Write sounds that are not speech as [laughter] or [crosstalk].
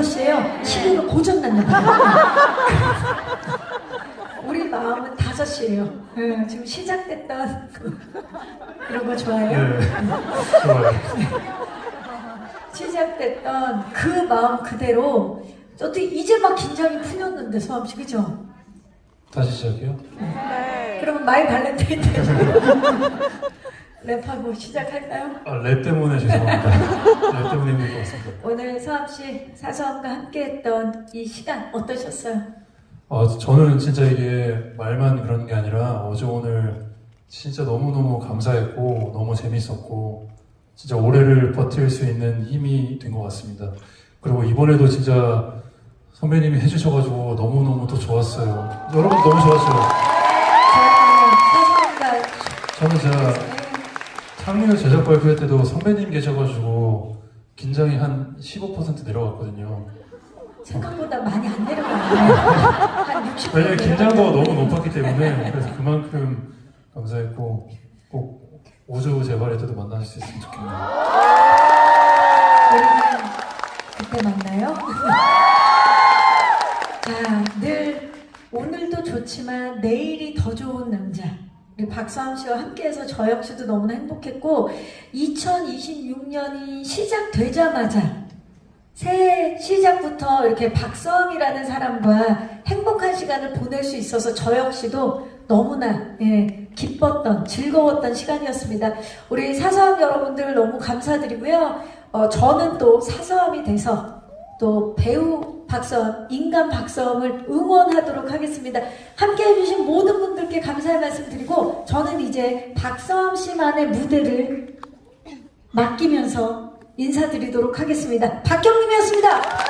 5시에요. 시계가 고장났나 봐요. 우리 마음은 5시에요. 네, 지금 시작됐던 그- 이런 거 좋아해요? 네. 좋아요. [laughs] 시작됐던 그 마음 그대로 어떻게 이제 막 긴장이 풀렸는데 소암 씨 그죠? 다시 시작해요? 그러면 마이 발렌타인데이 [laughs] 랩하고 시작할까요? 아, 랩 때문에 죄송합니다. [laughs] 랩 때문에 힘들 것 같습니다. 오늘 소암 씨 사소함과 함께했던 이 시간 어떠셨어요? 아, 저는 진짜 이게 말만 그런 게 아니라 어제 오늘 진짜 너무너무 감사했고 너무 재밌었고 진짜 올해를 버틸 수 있는 힘이 된 것 같습니다. 그리고 이번에도 진짜 선배님이 해주셔가지고 너무너무 더 좋았어요. 여러분 너무 좋았어요. 저는 제가 작년 제작 발표회 때도 선배님 계셔가지고 긴장이 한 15% 내려갔거든요. 생각보다 많이 안 내려가요. 한 60%. 왜냐면 긴장도가 너무 높았기 때문에 그래서 그만큼 감사했고 꼭 5조 재발할 때도 만날 수 있으면 좋겠네요. 우리는 그때 만나요. [laughs] 자, 늘 오늘도 좋지만 내일이 더 좋은 남자. 박수함 씨와 함께해서 저 역시도 너무나 행복했고 2026년이 시작되자마자 새해 시작부터 이렇게 박수함이라는 사람과 행복한 시간을 보낼 수 있어서 저 역시도 너무나 예, 기뻤던 즐거웠던 시간이었습니다. 우리 사서함 여러분들 너무 감사드리고요. 어, 저는 또 사서함이 돼서 또 배우 박서함, 인간 박서함을 응원하도록 하겠습니다. 함께 해주신 모든 분들께 감사의 말씀 드리고 저는 이제 박서함 씨만의 무대를 맡기면서 인사드리도록 하겠습니다. 박경림이었습니다.